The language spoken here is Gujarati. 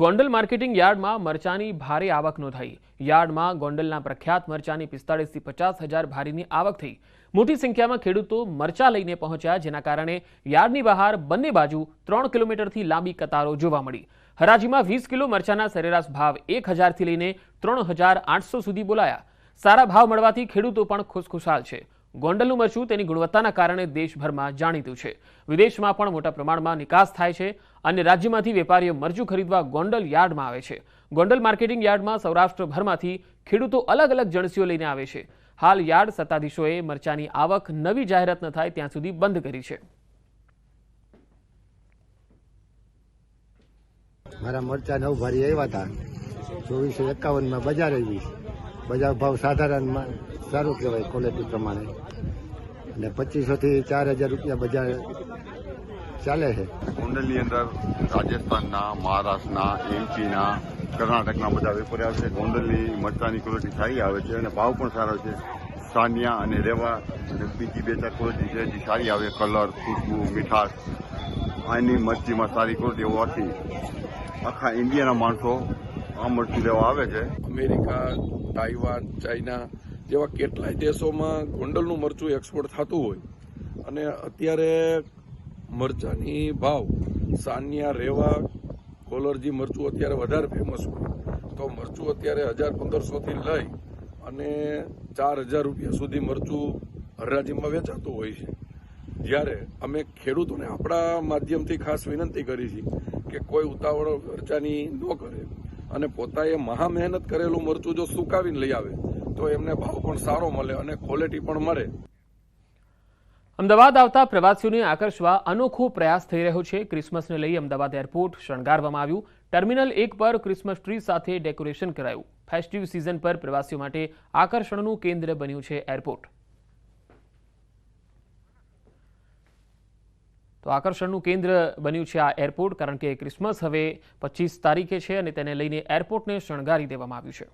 ગોંડલ માર્કેટિંગ યાર્ડમાં મરચાની ભારે આવક નોંધાઈ. યાર્ડમાં ગોંડલના પ્રખ્યાત મરચાની પિસ્તાળીસથી પચાસ હજાર ભારીની આવક થઈ. મોટી સંખ્યામાં ખેડૂતો મરચા લઈને પહોંચ્યા, જેના કારણે યાર્ડની બહાર બંને બાજુ ત્રણ કિલોમીટરથી લાંબી કતારો જોવા મળી. હરાજીમાં વીસ કિલો મરચાના સરેરાશ ભાવ એક હજારથી લઈને ત્રણ હજાર આઠસો સુધી બોલાયા. સારા ભાવ મળવાથી ખેડૂતો પણ ખુશખુશાલ છે. ગોંડલનું મરચું તેની ગુણવત્તાના કારણે દેશભરમાં જાણીતું છે. વિદેશમાં પણ મોટા પ્રમાણમાં નિકાસ થાય છે અને રાજ્યમાંથી વેપારીઓ મરચું ખરીદવા ગોંડલ યાર્ડમાં આવે છે. ગોંડલ માર્કેટિંગ યાર્ડમાં સૌરાષ્ટ્રભરમાંથી ખેડૂતો અલગ અલગ જણસીઓ લઈને આવે છે. હાલ યાર્ડ સત્તાધીશોએ મરચાની આવક નવી જાહેરાત ન થાય ત્યાં સુધી બંધ કરી છે. મારા મરચા નવ ભારી આવ્યા હતા. ચોવીસો એકાવનમાં બજાર આવી. બજાર ભાવ સાધારણમાં સારું કહેવાય ક્વોલિટી પ્રમાણે. અને પચીસોથી ચાર હજાર રૂપિયા બજાર ચાલે છે. ગોંડલની અંદર રાજસ્થાનના મહારાષ્ટ્રના એમપીના કર્ણાટકના બધા વેપારી આવે છે. ગોંડલની મરચાની ક્વોલિટી સારી આવે છે અને ભાવ પણ સારો છે. સાનિયા અને રેવા અને બીજી બે ચાર ક્વોલિટી છે જે સારી આવે. કલર ખુશ્બુ મીઠાશ આની મરચીમાં સારી ક્વોલિટી હોવાથી આખા ઇન્ડિયાના માણસો આ મરચી લેવા આવે છે. અમેરિકા તાઇવાન ચાઇના જેવા કેટલાય દેશોમાં ગોંડલનું મરચું એક્સપોર્ટ થતું હોય અને અત્યારે મરચાની ભાવ સાનિયા, રેવા, કોલરજી મરચું અત્યારે વધારે ફેમસ હોય. તો મરચું અત્યારે હજાર પંદરસોથી લઈ અને ચાર હજાર રૂપિયા સુધી મરચું હરાજીમાં વેચાતું હોય છે. જ્યારે અમે ખેડૂતોને આપણા માધ્યમથી ખાસ વિનંતી કરી છે કે કોઈ ઉતાવળ મરચાની ન કરે અને પોતાએ મહા મહેનત કરેલું મરચું જો સુકાવીને લઈ આવે તો એમને ભાવ પણ સારો મળે અને ક્વોલિટી પણ મળે. અમદાવાદ આવતા પ્રવાસીઓને આકર્ષવા અનોખો પ્રયાસ થઈ રહ્યો છે. ક્રિસમસને લઈ અમદાવાદ એરપોર્ટ શણગારવામાં આવ્યું. ટર્મિનલ એક પર ક્રિસમસ ટ્રી સાથે ડેકોરેશન કરાયું. ફેસ્ટિવ સિઝન પર પ્રવાસીઓ માટે આકર્ષણનું કેન્દ્ર બન્યું છે એરપોર્ટ. તો આકર્ષણનું કેન્દ્ર બન્યું છે આ એરપોર્ટ, કારણ કે ક્રિસમસ હવે પચીસ તારીખે છે અને તેને લઈને એરપોર્ટને શણગારી દેવામાં આવ્યું છે.